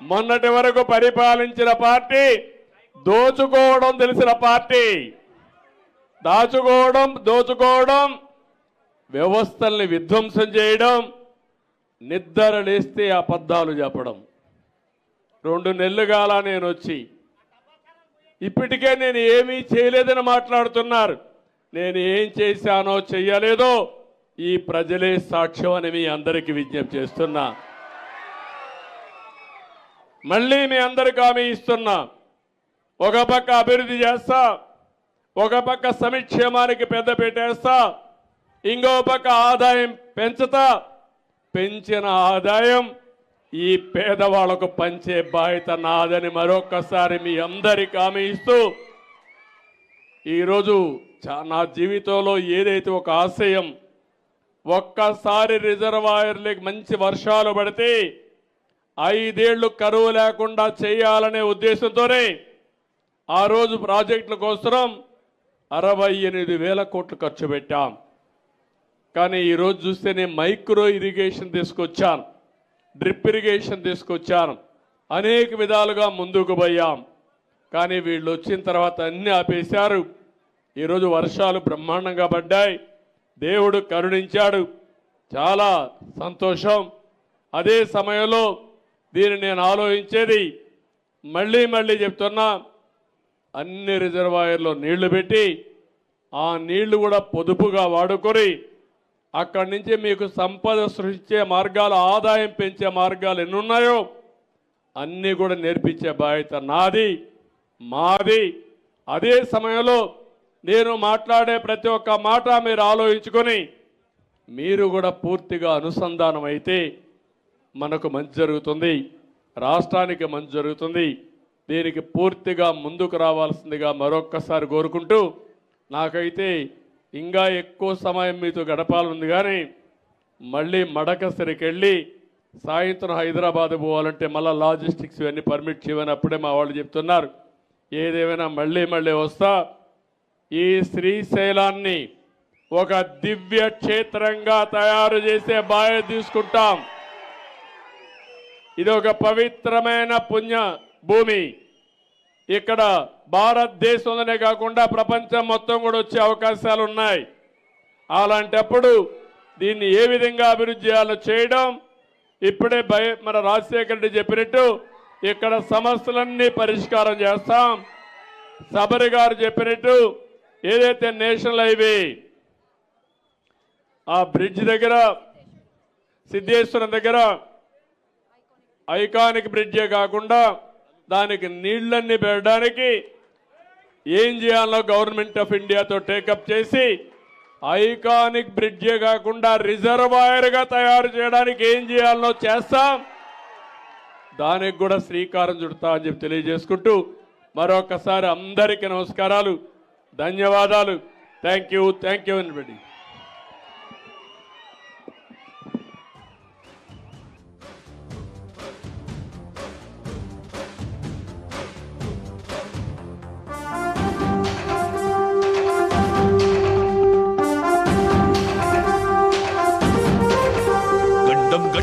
మొన్నటి వరకు పరిపాలించిన పార్టీ దోచుకోవడం తెలిసిన పార్టీ. దాచుకోవడం దోచుకోవడం వ్యవస్థల్ని విధ్వంసం చేయడం నిద్ర లేస్తే అబద్ధాలు చెప్పడం రెండు నెలలు కాల నేను వచ్చి ఇప్పటికే నేను ఏమీ చేయలేదని మాట్లాడుతున్నారు. నేను ఏం చేశానో చెయ్యలేదో ఈ ప్రజలే సాక్ష్యం అని మీ అందరికీ విజ్ఞప్తి చేస్తున్నా. మళ్ళీ మీ అందరికి హామీ ఇస్తున్నా. ఒక పక్క అభివృద్ధి చేస్తా ఒక పక్క సంక్షేమానికి పెద్ద పెట్టేస్తా ఇంకో పక్క ఆదాయం పెంచుతా. పెంచిన ఆదాయం ఈ పేదవాళ్ళకు పంచే బాధ్యత నాదని మరొక్కసారి మీ అందరికి హామీ ఇస్తూ ఈరోజు నా జీవితంలో ఏదైతే ఒక ఆశయం ఒక్కసారి రిజర్వాయర్లకి మంచి వర్షాలు పడితే ఐదేళ్ళు కరువు లేకుండా చేయాలనే ఉద్దేశంతోనే ఆ రోజు ప్రాజెక్టుల కోసం అరవై ఎనిమిది వేల కోట్లు ఖర్చు పెట్టాం. కానీ ఈరోజు చూస్తే నేను మైక్రో ఇరిగేషన్ తీసుకొచ్చాను డ్రిప్ ఇరిగేషన్ తీసుకొచ్చాను అనేక విధాలుగా ముందుకు పోయాం. కానీ వీళ్ళు వచ్చిన తర్వాత అన్ని ఆపేశారు. ఈరోజు వర్షాలు బ్రహ్మాండంగా పడ్డాయి. దేవుడు కరుణించాడు. చాలా సంతోషం. అదే సమయంలో దీన్ని నేను ఆలోచించేది మళ్ళీ మళ్ళీ చెప్తున్నా అన్ని రిజర్వాయర్లో నీళ్ళు పెట్టి ఆ నీళ్ళు కూడా పొదుపుగా వాడుకొని అక్కడి నుంచి మీకు సంపద సృష్టించే మార్గాలు ఆదాయం పెంచే మార్గాలు ఎన్ని ఉన్నాయో అన్నీ కూడా నేర్పించే బాధ్యత నాది మాది. అదే సమయంలో నేను మాట్లాడే ప్రతి ఒక్క మాట మీరు ఆలోచించుకొని మీరు కూడా పూర్తిగా అనుసంధానం అయితే మనకు మంచి జరుగుతుంది. రాష్ట్రానికి మంచి జరుగుతుంది. దీనికి పూర్తిగా ముందుకు రావాల్సిందిగా మరొక్కసారి కోరుకుంటూ నాకైతే ఇంకా ఎక్కువ సమయం మీతో గడపాలనుంది కానీ మళ్ళీ మడకసరికి వెళ్ళి సాయంత్రం హైదరాబాద్ పోవాలంటే మళ్ళీ లాజిస్టిక్స్ ఇవన్నీ పర్మిట్ చేయమని అప్పుడే మా వాళ్ళు చెప్తున్నారు. ఏదేమైనా మళ్ళీ మళ్ళీ వస్తా. ఈ శ్రీశైలాన్ని ఒక దివ్య క్షేత్రంగా తయారు చేసే బాధ్యత తీసుకుంటాం. ఇది ఒక పవిత్రమైన పుణ్య భూమి. ఇక్కడ భారతదేశంలోనే కాకుండా ప్రపంచం మొత్తం కూడా వచ్చే అవకాశాలు ఉన్నాయి. అలాంటప్పుడు దీన్ని ఏ విధంగా అభివృద్ధి చేయాలో చేయడం ఇప్పుడే భయ మన రాజశేఖర రెడ్డి చెప్పినట్టు ఇక్కడ సమస్యలన్నీ పరిష్కారం చేస్తాం. సబరి గారు చెప్పినట్టు ఏదైతే నేషనల్ హైవే ఆ బ్రిడ్జ్ దగ్గర సిద్ధేశ్వరం దగ్గర ఐకానిక్ బ్రిడ్జే కాకుండా దానికి నీళ్ళన్నీ పెట్టడానికి ఏం చేయాలో గవర్నమెంట్ ఆఫ్ ఇండియాతో టేకప్ చేసి ఐకానిక్ బ్రిడ్జే కాకుండా రిజర్వాయర్గా తయారు చేయడానికి ఏం చేయాలో చేస్తాం. దానికి కూడా శ్రీకారం చుడతా అని చెప్పి తెలియజేసుకుంటూ మరొకసారి అందరికీ నమస్కారాలు ధన్యవాదాలు. థ్యాంక్ యూ థ్యాంక్ యూ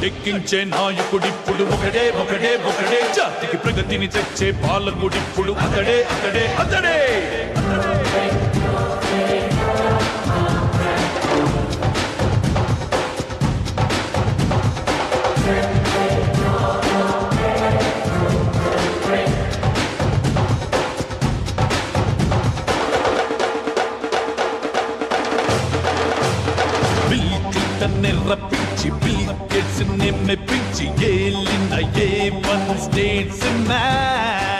గడ్డం నాయకుడిప్పుడు ఒకడే ఒకడే ఒకడే జాతికి ప్రగతిని తెచ్చే పాలకుడిప్పుడు అతడే అతడే అతడే. Bill Principle It's an image, yeah, Linda, yeah, one man.